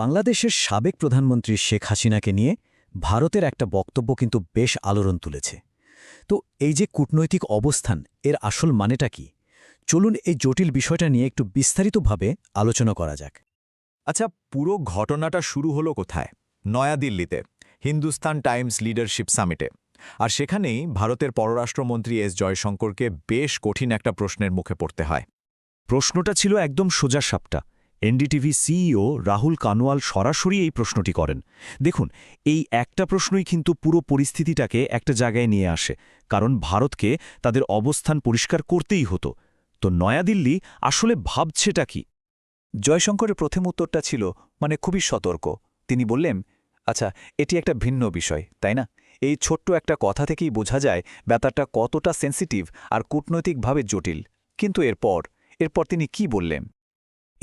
বাংলাদেশের সাবেক প্রধানমন্ত্রী শেখ হাসিনাকে নিয়ে ভারতের একটা বক্তব্য কিন্তু বেশ আলোড়ন তুলেছে। তো এই যে কূটনৈতিক অবস্থান, এর আসল মানেটা কি? চলুন এই জটিল বিষয়টা নিয়ে একটু বিস্তারিতভাবে আলোচনা করা যাক। আচ্ছা পুরো ঘটনাটা শুরু হলো কোথায়? নয়াদিল্লিতে, হিন্দুস্তান টাইমস লিডারশিপ সামিটে। আর সেখানেই ভারতের পররাষ্ট্রমন্ত্রী এস জয়শঙ্করকে বেশ কঠিন একটা প্রশ্নের মুখে পড়তে হয়। প্রশ্নটা ছিল একদম সোজা সাপটা। এনডিটিভি সিইও রাহুল কানোয়াল সরাসরি এই প্রশ্নটি করেন। দেখুন, এই একটা প্রশ্নই কিন্তু পুরো পরিস্থিতিটাকে একটা জায়গায় নিয়ে আসে, কারণ ভারতকে তাদের অবস্থান পরিষ্কার করতেই হতো। তো নয়াদিল্লি আসলে ভাবছেটা কি? জয়শঙ্করের প্রথম উত্তরটা ছিল মানে খুবই সতর্ক। তিনি বললেন আচ্ছা এটি একটা ভিন্ন বিষয়, তাই না? এই ছোট্ট একটা কথা থেকেই বোঝা যায় ব্যাপারটা কতটা সেন্সিটিভ আর কূটনৈতিকভাবে জটিল। কিন্তু এরপর এরপর তিনি কি বললেন?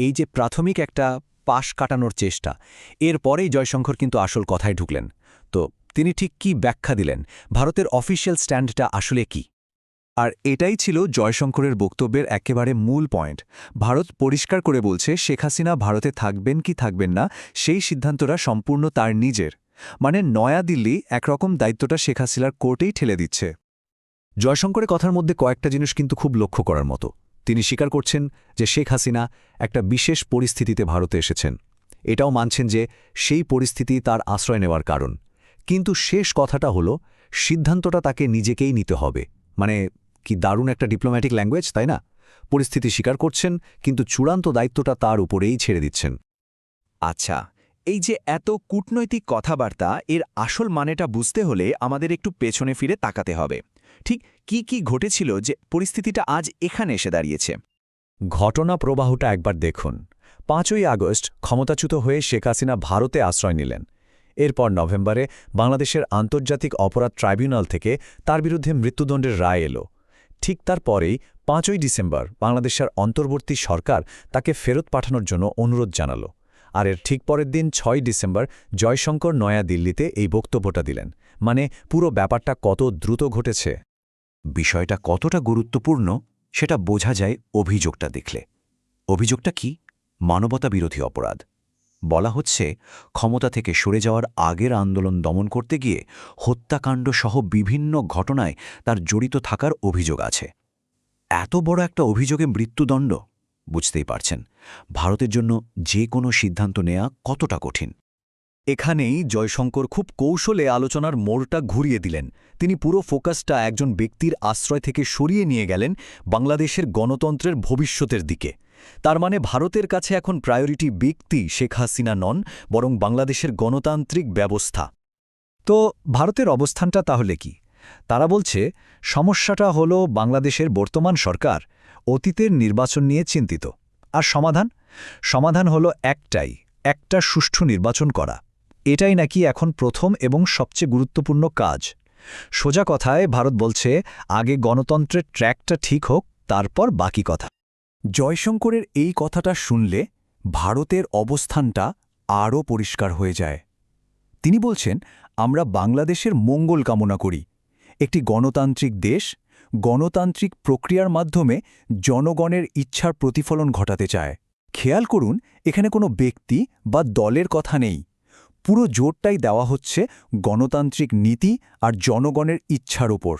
এই যে প্রাথমিক একটা পাশ কাটানোর চেষ্টা এরপরেই জয়শঙ্কর কিন্তু আসল কথায় ঢুকলেন। তো তিনি ঠিক কি ব্যাখ্যা দিলেন? ভারতের অফিসিয়াল স্ট্যান্ডটা আসলে কি? আর এটাই ছিল জয়শঙ্করের বক্তব্যের একেবারে মূল পয়েন্ট। ভারত পরিষ্কার করে বলছে, শেখ হাসিনা ভারতে থাকবেন কি থাকবেন না, সেই সিদ্ধান্তটা সম্পূর্ণ তার নিজের। মানে নয়াদিল্লি একরকম দায়িত্বটা শেখ হাসিনার কোর্টেই ঠেলে দিচ্ছে। জয়শঙ্করের কথার মধ্যে কয়েকটা জিনিস কিন্তু খুব লক্ষ্য করার মতো। তিনি স্বীকার করছেন যে শেখ হাসিনা একটা বিশেষ পরিস্থিতিতে ভারতে এসেছেন। এটাও মানছেন যে সেই পরিস্থিতি তার আশ্রয় নেওয়ার কারণ। কিন্তু শেষ কথাটা হলো, সিদ্ধান্তটা তাকে নিজেকেই নিতে হবে। মানে কি দারুণ একটা ডিপ্লোম্যাটিক ল্যাঙ্গুয়েজ তাই না? পরিস্থিতি স্বীকার করছেন, কিন্তু চূড়ান্ত দায়িত্বটা তার উপরেই ছেড়ে দিচ্ছেন। আচ্ছা এই যে এত কূটনৈতিক কথাবার্তা, এর আসল মানেটা বুঝতে হলে আমাদের একটু পেছনে ফিরে তাকাতে হবে। ঠিক কি কি ঘটেছিল যে পরিস্থিতিটা আজ এখানে এসে দাঁড়িয়েছে? ঘটনা প্রবাহটা একবার দেখুন। পাঁচই আগস্ট ক্ষমতাচ্যুত হয়ে শেখ হাসিনা ভারতে আশ্রয় নিলেন। এরপর নভেম্বরে বাংলাদেশের আন্তর্জাতিক অপরাধ ট্রাইব্যুনাল থেকে তার বিরুদ্ধে মৃত্যুদণ্ডের রায় এলো। ঠিক তার পরেই পাঁচই ডিসেম্বর বাংলাদেশের অন্তর্বর্তী সরকার তাকে ফেরত পাঠানোর জন্য অনুরোধ জানালো। আর এর ঠিক পরের দিন ছয় ডিসেম্বর জয়শঙ্কর নয়া দিল্লিতে এই বক্তব্যটা দিলেন। মানে পুরো ব্যাপারটা কত দ্রুত ঘটেছে? বিষয়টা কতটা গুরুত্বপূর্ণ সেটা বোঝা যায় অভিযোগটা দেখলে। অভিযোগটা কি? মানবতা বিরোধী অপরাধ। বলা হচ্ছে, ক্ষমতা থেকে সরে যাওয়ার আগের আন্দোলন দমন করতে গিয়ে হত্যাকাণ্ড সহ বিভিন্ন ঘটনায় তার জড়িত থাকার অভিযোগ আছে। এত বড় একটা অভিযোগে মৃত্যুদণ্ড? বুঝতেই পারছেন। ভারতের জন্য যে কোনো সিদ্ধান্ত নেয়া কতটা কঠিন? এখানেই জয়শঙ্কর খুব কৌশলে আলোচনার মোড়টা ঘুরিয়ে দিলেন। তিনি পুরো ফোকাসটা একজন ব্যক্তির আশ্রয় থেকে সরিয়ে নিয়ে গেলেন বাংলাদেশের গণতন্ত্রের ভবিষ্যতের দিকে। তার মানে ভারতের কাছে এখন প্রায়োরিটি ব্যক্তি শেখ হাসিনা নন, বরং বাংলাদেশের গণতান্ত্রিক ব্যবস্থা। তো ভারতের অবস্থানটা তাহলে কি? তারা বলছে, সমস্যাটা হল বাংলাদেশের বর্তমান সরকার অতীতের নির্বাচন নিয়ে চিন্তিত। আর সমাধান? সমাধান হল একটাই, একটা সুষ্ঠু নির্বাচন করা। এটাই নাকি এখন প্রথম এবং সবচেয়ে গুরুত্বপূর্ণ কাজ। সোজা কথায় ভারত বলছে, আগে গণতন্ত্রের ট্র্যাকটা ঠিক হোক, তারপর বাকি কথা। জয়শঙ্করের এই কথাটা শুনলে ভারতের অবস্থানটা আরও পরিষ্কার হয়ে যায়। তিনি বলছেন, আমরা বাংলাদেশের মঙ্গল কামনা করি। একটি গণতান্ত্রিক দেশ, গণতান্ত্রিক প্রক্রিয়ার মাধ্যমে জনগণের ইচ্ছার প্রতিফলন ঘটাতে চায়। খেয়াল করুন, এখানে কোনো ব্যক্তি বা দলের কথা নেই। পুরো জোরটাই দেওয়া হচ্ছে গণতান্ত্রিক নীতি আর জনগণের ইচ্ছার ওপর।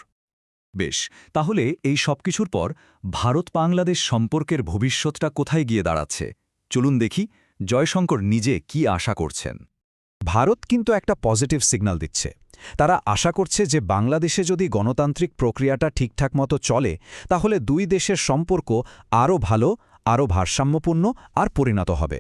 বেশ, তাহলে এই সবকিছুর পর ভারত বাংলাদেশ সম্পর্কের ভবিষ্যৎটা কোথায় গিয়ে দাঁড়াচ্ছে? চলুন দেখি জয়শঙ্কর নিজে কি আশা করছেন। ভারত কিন্তু একটা পজিটিভ সিগন্যাল দিচ্ছে। তারা আশা করছে যে বাংলাদেশে যদি গণতান্ত্রিক প্রক্রিয়াটা ঠিকঠাক মতো চলে, তাহলে দুই দেশের সম্পর্ক আরও ভালো, আরও ভারসাম্যপূর্ণ আর পরিণত হবে।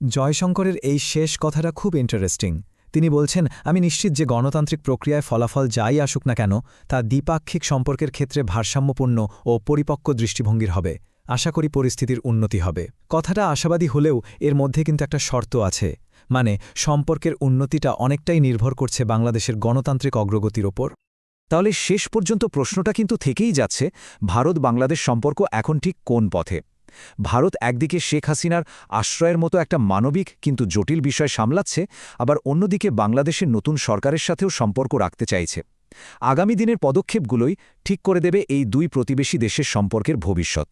জয়শঙ্করের এই শেষ কথাটা খুব ইন্টারেস্টিং তিনি বলছেন, আমি নিশ্চিত যে গণতান্ত্রিক প্রক্রিয়ায় ফলাফল যাই আসুক না কেন, তা দ্বিপাক্ষিক সম্পর্কের ক্ষেত্রে ভারসাম্যপূর্ণ ও পরিপক্ক দৃষ্টিভঙ্গির হবে। আশা করি পরিস্থিতির উন্নতি হবে। কথাটা আশাবাদী হলেও এর মধ্যে কিন্তু একটা শর্ত আছে। মানে সম্পর্কের উন্নতিটা অনেকটাই নির্ভর করছে বাংলাদেশের গণতান্ত্রিক অগ্রগতির ওপর। তাহলে শেষ পর্যন্ত প্রশ্নটা কিন্তু থেকেই যাচ্ছে ভারত বাংলাদেশ সম্পর্ক এখন ঠিক কোন পথে? ভারত একদিকে শেখ হাসিনার আশ্রয়ের মতো একটা মানবিক কিন্তু জটিল বিষয় সামলাচ্ছে, আবার অন্যদিকে বাংলাদেশের নতুন সরকারের সাথেও সম্পর্ক রাখতে চাইছে। আগামী দিনের পদক্ষেপগুলোই ঠিক করে দেবে এই দুই প্রতিবেশী দেশের সম্পর্কের ভবিষ্যৎ।